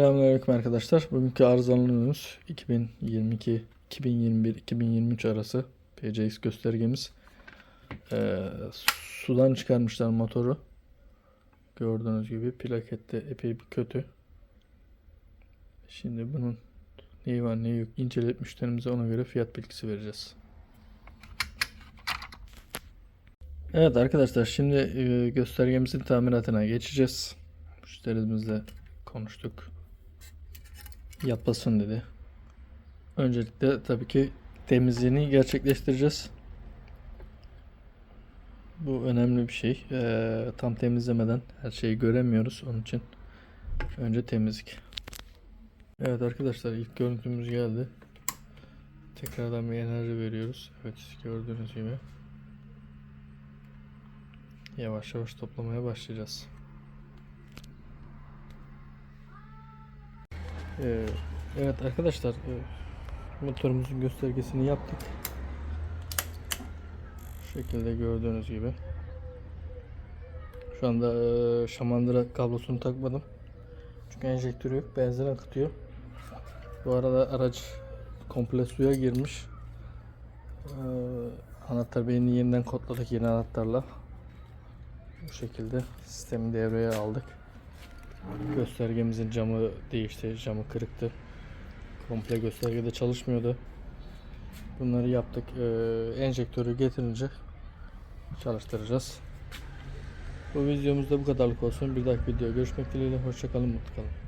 Selamünaleyküm arkadaşlar. Bugünkü arızalanıyoruz. 2022, 2021, 2023 arası PCX göstergemiz. Ee, sudan çıkarmışlar motoru. Gördüğünüz gibi plakette epey bir kötü. Şimdi bunun neyi var neyi yok inceleyip müşterimize ona göre fiyat bilgisi vereceğiz. Evet arkadaşlar şimdi e, göstergemizin tamiratına geçeceğiz. Müşterimizle konuştuk yapılsın dedi. Öncelikle tabii ki temizliğini gerçekleştireceğiz. Bu önemli bir şey. Ee, tam temizlemeden her şeyi göremiyoruz. Onun için önce temizlik. Evet arkadaşlar ilk görüntümüz geldi. Tekrardan bir enerji veriyoruz. Evet gördüğünüz gibi. Yavaş yavaş toplamaya başlayacağız. Ee, evet arkadaşlar e, motorumuzun göstergesini yaptık. Şu şekilde gördüğünüz gibi. Şu anda e, şamandıra kablosunu takmadım. Çünkü enjektörü yok. Benzin akıtıyor. Bu arada araç komple suya girmiş. Ee, anahtar beynini yeniden kodladık yeni anahtarla. Bu şekilde sistemi devreye aldık. Göstergemizin camı değişti. Camı kırıktı. Komple göstergede çalışmıyordu. Bunları yaptık. Ee, enjektörü getirince çalıştıracağız. Bu videomuzda bu kadarlık olsun. Bir dahaki video görüşmek dileğiyle. Hoşçakalın, mutlu kalın.